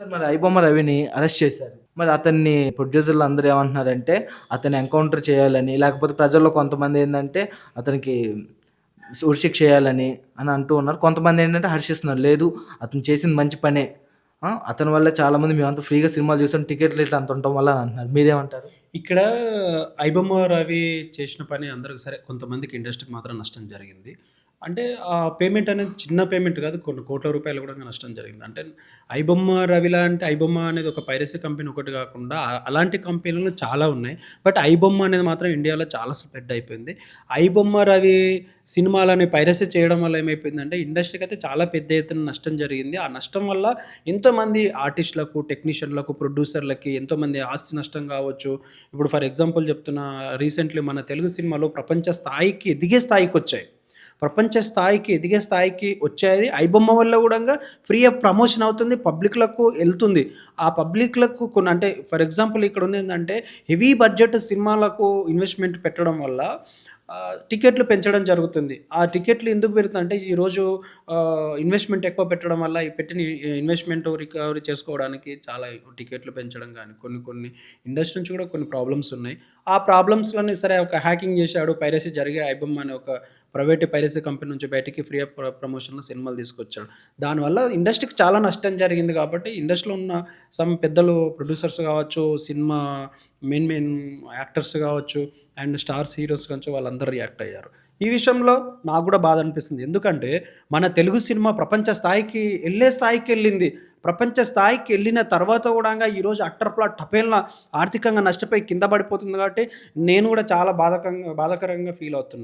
Sir మరి ఐబొమ్మ రవిని arrest చేశారు. మరి అతన్ని ప్రొడ్యూసర్లు అందరూ ఏమంటున్నారంటే అతన్ని ఎన్కౌంటర్ చేయాలని లేకపోతే ప్రజల్లో కొంతమంది ఏంటంటే అతనికి ఉరిశిక్ష చేయాలని అని అంటూ ఉన్నారు. కొంతమంది ఏంటంటే హర్షిస్తున్నారు లేదు అతను చేసింది మంచి పనే. అతని వల్ల చాలామంది మేమంతా ఫ్రీగా సినిమాలు చూసాం టికెట్లు ఇట్లా అంత ఉండటం వల్ల అని అంటున్నారు. మీరేమంటారు? ఇక్కడ ఐబొమ్మ రవి చేసిన పని అందరికి సరే కొంతమందికి ఇండస్ట్రీకి మాత్రం నష్టం జరిగింది. అంటే ఆ పేమెంట్ అనేది చిన్న పేమెంట్ కాదు కొన్ని కోట్ల రూపాయలు కూడా నష్టం జరిగింది. అంటే ఐబొమ్మ రవిలా అంటే ఐబొమ్మ అనేది ఒక పైరసీ కంపెనీ ఒకటి కాకుండా అలాంటి కంపెనీలు చాలా ఉన్నాయి. బట్ ఐబొమ్మ అనేది మాత్రం ఇండియాలో చాలా స్ప్రెడ్ అయిపోయింది. ఐబొమ్మ రవి సినిమాలని పైరసీ చేయడం వల్ల ఏమైపోయిందంటే ఇండస్ట్రీకి అయితే చాలా పెద్ద ఎత్తున నష్టం జరిగింది. ఆ నష్టం వల్ల ఎంతోమంది ఆర్టిస్టులకు టెక్నీషియన్లకు ప్రొడ్యూసర్లకి ఎంతోమంది ఆస్తి నష్టం కావచ్చు. ఇప్పుడు ఫర్ ఎగ్జాంపుల్ చెప్తున్నా రీసెంట్లీ మన తెలుగు సినిమాలో ప్రపంచ స్థాయికి ఎదిగే స్థాయికి వచ్చాయి. ప్రపంచ స్థాయికి ఎదిగే స్థాయికి వచ్చేది ఐబొమ్మ వల్ల కూడా ఫ్రీ ఆఫ్ ప్రమోషన్ అవుతుంది పబ్లిక్లకు వెళ్తుంది. ఆ పబ్లిక్లకు కొన్ని అంటే ఫర్ ఎగ్జాంపుల్ ఇక్కడ ఉంది ఏంటంటే హెవీ బడ్జెట్ సినిమాలకు ఇన్వెస్ట్మెంట్ పెట్టడం వల్ల టికెట్లు పెంచడం జరుగుతుంది. ఆ టికెట్లు ఎందుకు పెడుతుందంటే ఈరోజు ఇన్వెస్ట్మెంట్ ఎక్కువ పెట్టడం వల్ల ఈ పెట్టిన ఇన్వెస్ట్మెంట్ రికవరీ చేసుకోవడానికి చాలా టికెట్లు పెంచడం కానీ కొన్ని కొన్ని ఇండస్ట్రీ నుంచి కూడా కొన్ని ప్రాబ్లమ్స్ ఉన్నాయి. ఆ ప్రాబ్లమ్స్లోనే సరే ఒక హ్యాకింగ్ చేశాడు పైరసీ జరిగే ఐబమ్ అనే ఒక ప్రైవేట్ పైరసీ కంపెనీ నుంచి బయటికి ఫ్రీ ఆఫ్ ప్రమోషన్లో సినిమాలు తీసుకొచ్చాడు. దానివల్ల ఇండస్ట్రీకి చాలా నష్టం జరిగింది కాబట్టి ఇండస్ట్రీలో ఉన్న సమ్ పెద్దలు ప్రొడ్యూసర్స్ కావచ్చు సినిమా మెయిన్ మెయిన్ యాక్టర్స్ కావచ్చు అండ్ స్టార్స్ హీరోస్ కావచ్చు వాళ్ళందరూ రియాక్ట్ అయ్యారు. ఈ విషయంలో నాకు కూడా బాధ అనిపిస్తుంది. ఎందుకంటే మన తెలుగు సినిమా ప్రపంచ స్థాయికి వెళ్ళే స్థాయికి వెళ్ళింది. ప్రపంచ స్థాయికి వెళ్ళిన తర్వాత కూడా ఈరోజు అట్టర్ ప్లాట్ టపేల్న ఆర్థికంగా నష్టపోయి కింద పడిపోతుంది కాబట్టి నేను కూడా చాలా బాధకంగా బాధాకరంగా ఫీల్ అవుతున్నాను.